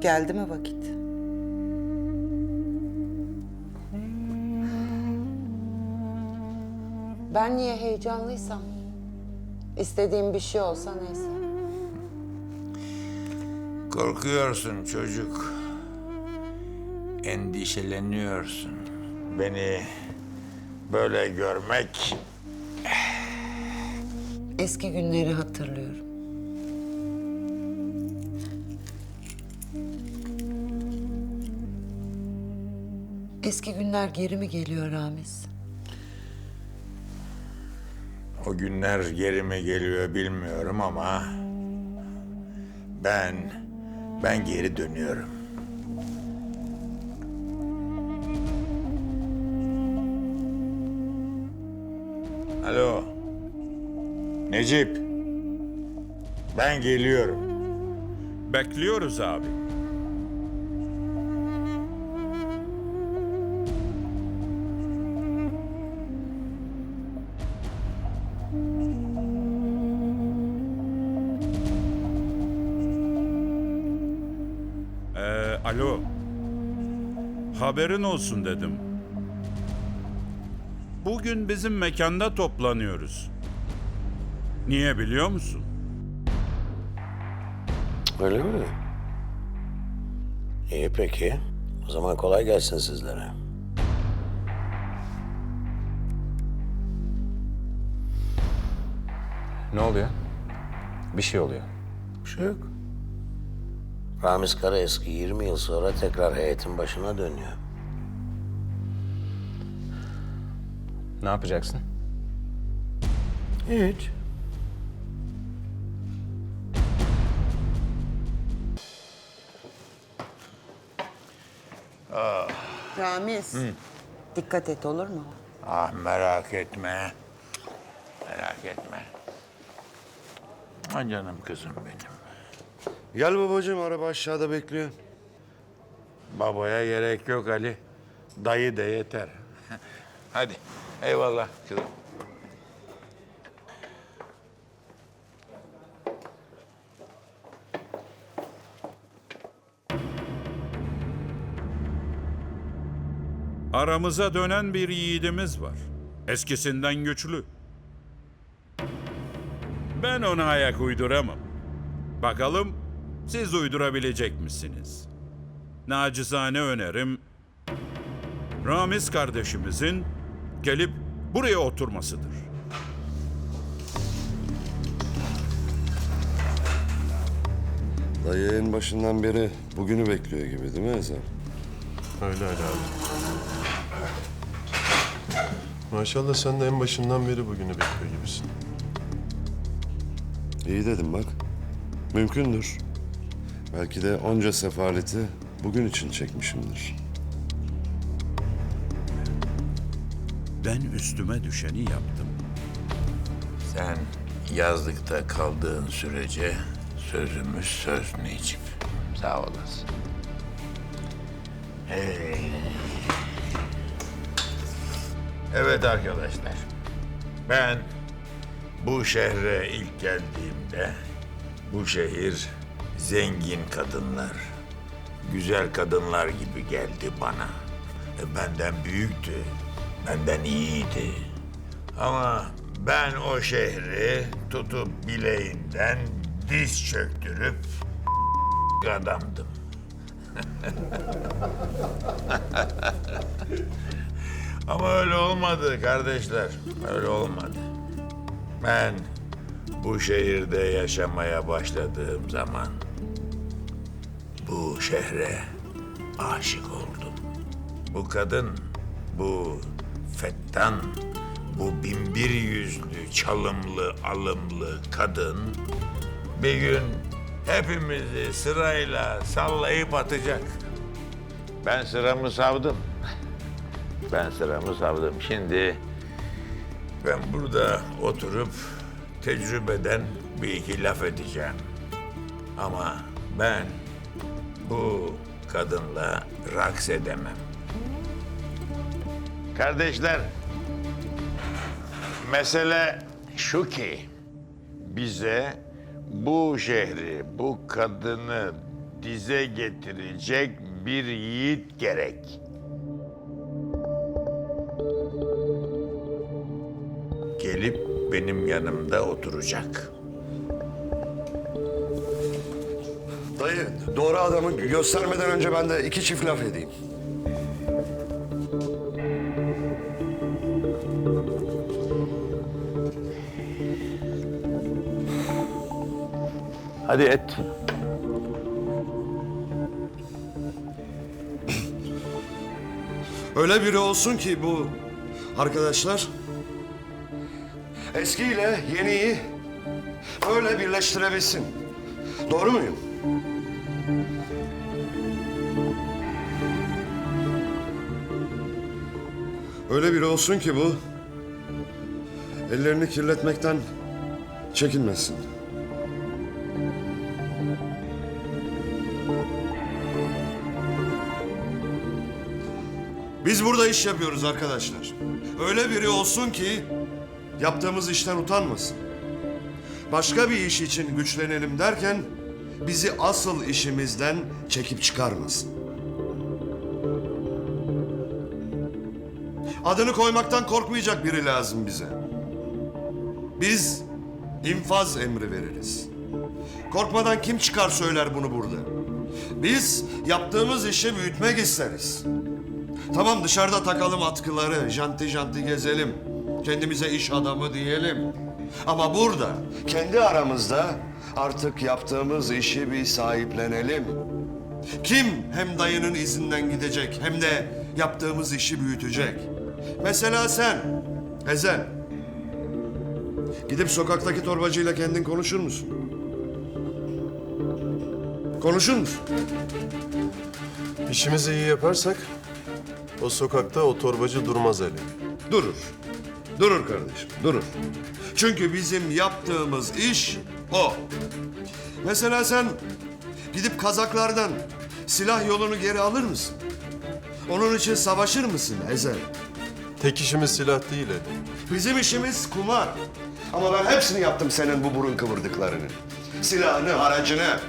Geldi mi vakit? Ben niye heyecanlıysam, istediğim bir şey olsa neyse. Korkuyorsun çocuk. Endişeleniyorsun. Beni böyle görmek Eski günleri hatırlıyorum. Eski günler geri mi geliyor Ramiz? o günler geri mi geliyor bilmiyorum ama ben ben geri dönüyorum. Alo. Necip. Ben geliyorum. Bekliyoruz abi. Alo. Haberin olsun dedim. Bugün bizim mekanda toplanıyoruz. Niye biliyor musun? Öyle mi? İyi peki. O zaman kolay gelsin sizlere. Ne oluyor? Bir şey oluyor. Bir şey yok. Ramiz Karaeski 20 yıl sonra tekrar heyetin başına dönüyor. Ne yapacaksın? Hiç. Ramiz, dikkat et olur mu? Ah merak etme. Merak etme. Ah canım kızım benim. Gel babacığım araba aşağıda bekliyor. Babaya gerek yok Ali. Dayı da yeter. Hadi eyvallah kızım. Aramıza dönen bir yiğidimiz var. Eskisinden güçlü. Ben ona ayak uyduramam. Bakalım siz uydurabilecek misiniz? Nacizane önerim Ramiz kardeşimizin gelip buraya oturmasıdır. Dayı en başından beri bugünü bekliyor gibi değil mi Ezel? Öyle öyle abi. Maşallah sen de en başından beri bugünü bekliyor gibisin. İyi dedim bak. Mümkündür. Belki de onca sefaleti bugün için çekmişimdir. Ben üstüme düşeni yaptım. Sen yazlıkta kaldığın sürece sözümüz söz Necip. Sağ olasın. Hey. Evet arkadaşlar. Ben bu şehre ilk geldiğimde bu şehir zengin kadınlar, güzel kadınlar gibi geldi bana. E, benden büyüktü, benden iyiydi. Ama ben o şehri tutup bileğinden diz çöktürüp adamdım. Ama öyle olmadı kardeşler. Öyle olmadı. Ben bu şehirde yaşamaya başladığım zaman bu şehre aşık oldum. Bu kadın, bu fettan, bu binbir yüzlü, çalımlı, alımlı kadın bir gün hepimizi sırayla sallayıp atacak. Ben sıramı savdım. Ben sıramı savdım. Şimdi ben burada oturup tecrübeden bir iki laf edeceğim. Ama ben bu kadınla raks edemem. Kardeşler, mesele şu ki bize bu şehri, bu kadını dize getirecek bir yiğit gerek. Gelip benim yanımda oturacak. Dayı, doğru adamı göstermeden önce ben de iki çift laf edeyim. Hadi et. Öyle biri olsun ki bu arkadaşlar eskiyle yeniyi öyle birleştirebilsin. Doğru muyum? Öyle biri olsun ki bu ellerini kirletmekten çekinmesin. Biz burada iş yapıyoruz arkadaşlar. Öyle biri olsun ki yaptığımız işten utanmasın. Başka bir iş için güçlenelim derken bizi asıl işimizden çekip çıkarmasın. Adını koymaktan korkmayacak biri lazım bize. Biz infaz emri veririz. Korkmadan kim çıkar söyler bunu burada. Biz yaptığımız işi büyütmek isteriz. Tamam dışarıda takalım atkıları, janti janti gezelim. Kendimize iş adamı diyelim. Ama burada, kendi aramızda artık yaptığımız işi bir sahiplenelim. Kim hem dayının izinden gidecek hem de yaptığımız işi büyütecek? Mesela sen, Ezel. Gidip sokaktaki torbacıyla kendin konuşur musun? Konuşur musun? İşimizi iyi yaparsak o sokakta o torbacı durmaz Ali. Durur. Durur kardeşim, durur. Çünkü bizim yaptığımız iş o. Mesela sen gidip kazaklardan silah yolunu geri alır mısın? Onun için savaşır mısın Ezel? Tek işimiz silah değil Ali. Bizim işimiz kumar. Ama ben hepsini yaptım senin bu burun kıvırdıklarını. Silahını, haracını.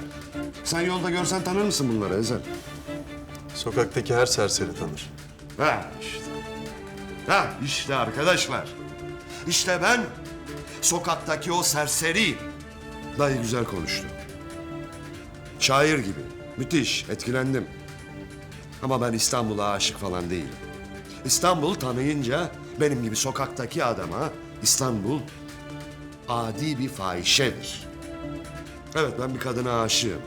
Sen yolda görsen tanır mısın bunları Ezel? Sokaktaki her serseri tanır. Ha işte. Ha işte arkadaşlar. İşte ben sokaktaki o serseriyim. Dayı güzel konuştu. Şair gibi. Müthiş, etkilendim. Ama ben İstanbul'a aşık falan değilim. İstanbul tanıyınca benim gibi sokaktaki adama İstanbul adi bir fahişedir. Evet ben bir kadına aşığım.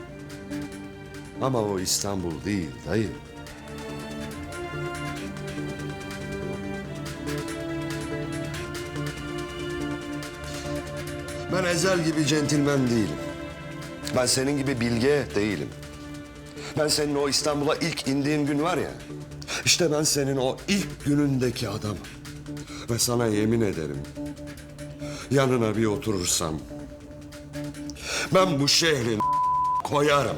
Ama o İstanbul değil dayı. Ben Ezel gibi centilmen değilim. Ben senin gibi bilge değilim. Ben senin o İstanbul'a ilk indiğin gün var ya... ...işte ben senin o ilk günündeki adamım. Ve sana yemin ederim... ...yanına bir oturursam... ...ben bu şehrin koyarım.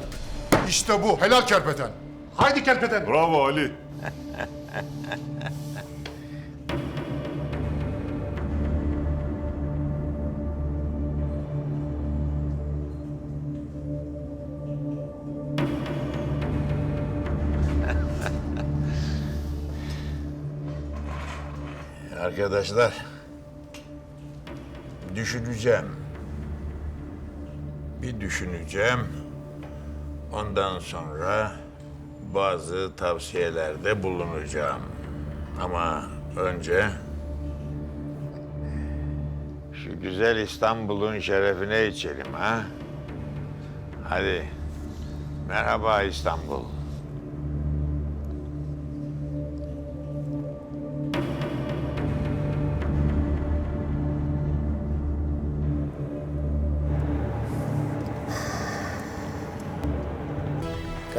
İşte bu. Helal kerpeten. Haydi kerpeten. Bravo Ali. Arkadaşlar, düşüneceğim. Bir düşüneceğim. Ondan sonra bazı tavsiyelerde bulunacağım. Ama önce şu güzel İstanbul'un şerefine içelim ha. Hadi. Merhaba İstanbul.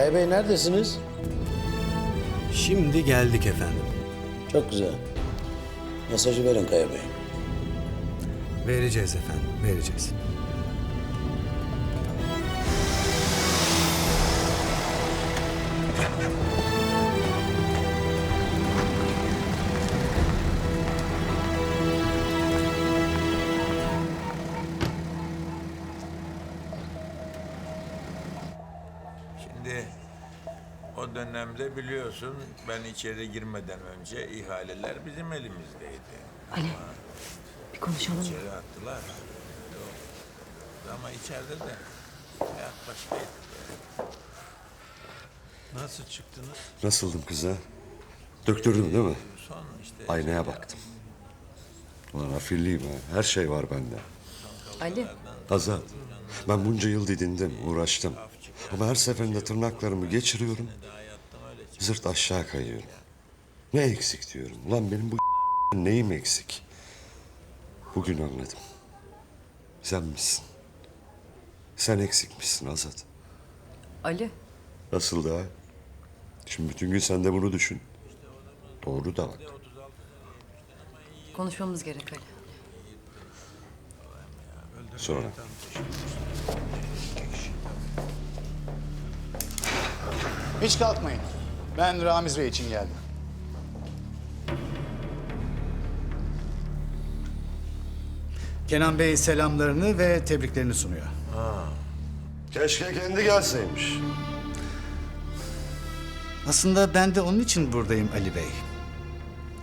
Kaya Bey neredesiniz? Şimdi geldik efendim. Çok güzel. Mesajı verin Kaya Bey. Vereceğiz efendim, vereceğiz. Dönemde biliyorsun ben içeri girmeden önce ihaleler bizim elimizdeydi. Ali bir konuşalım mı? İçeri attılar. Ama içeride de hayat başkaydı. Nasıl çıktınız? Nasıldım kıza? Döktürdüm değil mi? Son işte Aynaya baktım. Ulan afilliyim ha. Her şey var bende. Ali Azat. Ben bunca yıl didindim, uğraştım. Ama her seferinde tırnaklarımı geçiriyorum. Zırt aşağı kayıyorum. Ne eksik diyorum. Ulan benim bu neyim eksik? Bugün anladım. Sen misin? Sen eksikmişsin Azat. Ali Nasıl da? Şimdi bütün gün sen de bunu düşün. Doğru da bak. konuşmamız gerek Ali. Sonra. Hiç kalkmayın. Ben Ramiz Bey için geldim. Kenan Bey selamlarını ve tebriklerini sunuyor. Keşke kendi gelseymiş. Aslında ben de onun için buradayım Ali Bey.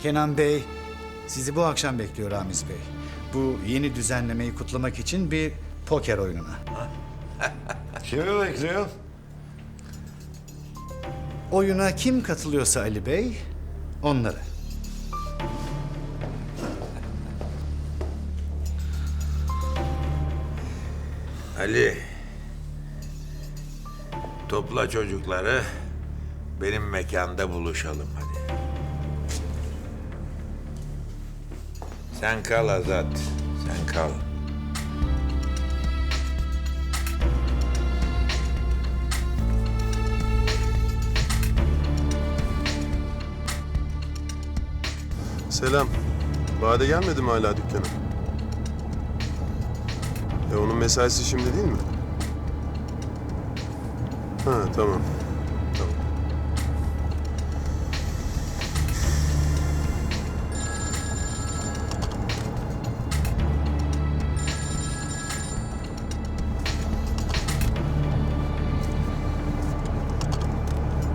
Kenan Bey sizi bu akşam bekliyor Ramiz Bey. Bu yeni düzenlemeyi kutlamak için bir poker oyununa. Kimi bekliyor? Oyuna kim katılıyorsa Ali Bey, onları. Ali. Topla çocukları. Benim mekanda buluşalım hadi. Sen kal Azat. Sen kal. Selam. Bade gelmedi mi hala dükkana? E onun mesaisi şimdi değil mi? Ha tamam.